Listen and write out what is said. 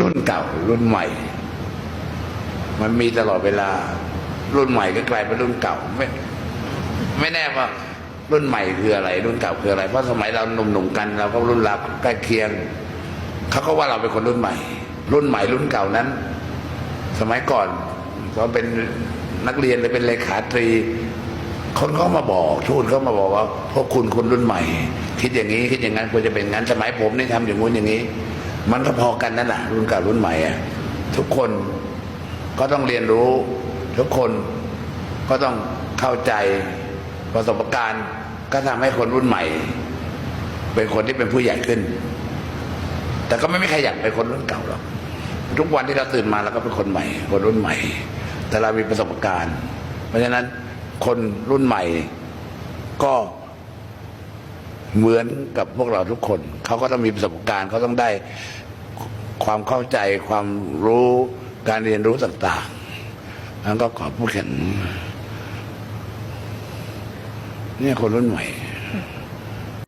รุ่นเก่า รุ่นใหม่ มันมีตลอดเวลา รุ่นใหม่ก็กลายเป็นรุ่นเก่าไม่ไม่แน่ว่ารุ่นใหม่คืออะไร รุ่นเก่าคืออะไรเพราะสมัยเราหนุ่มๆกันเราก็รุ่นราวใกล้เคียงเขาก็ว่าเราเป็นคนรุ่นใหม่ รุ่นใหม่รุ่นเก่านั้น สมัยก่อนตอนเป็นนักเรียนหรือเป็นเลขาตรี คนเขามาบอกทูตเขามาบอกว่าพวกคุณคนรุ่นใหม่ คิดอย่างนี้คิดอย่างนั้นควรจะเป็นงั้นสมัยผมนี่ทำอย่างงู้นอย่างนี้ มันก็พอกันนั่นแหละรุ่นเก่ารุ่นใหม่อะทุกคนก็ต้องเรียนรู้ ทุกคนก็ต้องเข้าใจประสบการณ์ ก็ทำให้คนรุ่นใหม่ เป็นคนที่เป็นผู้ใหญ่ขึ้น แต่ก็ไม่มีใครอยากเป็นคนรุ่นเก่าหรอกทุกวันที่เราตื่นมาเราก็เป็นคนใหม่ คนรุ่นใหม่ แต่เรามีประสบการณ์ เพราะฉะนั้นคนรุ่นใหม่ก็ เหมือนกับพวกเราทุกคน เขาก็ต้องมีประสบการณ์เขาต้องได้ความเข้าใจความรู้การเรียนรู้ต่างๆนั้นก็ขอพูดแค่นี้เนี่ยคนรุ่นใหม่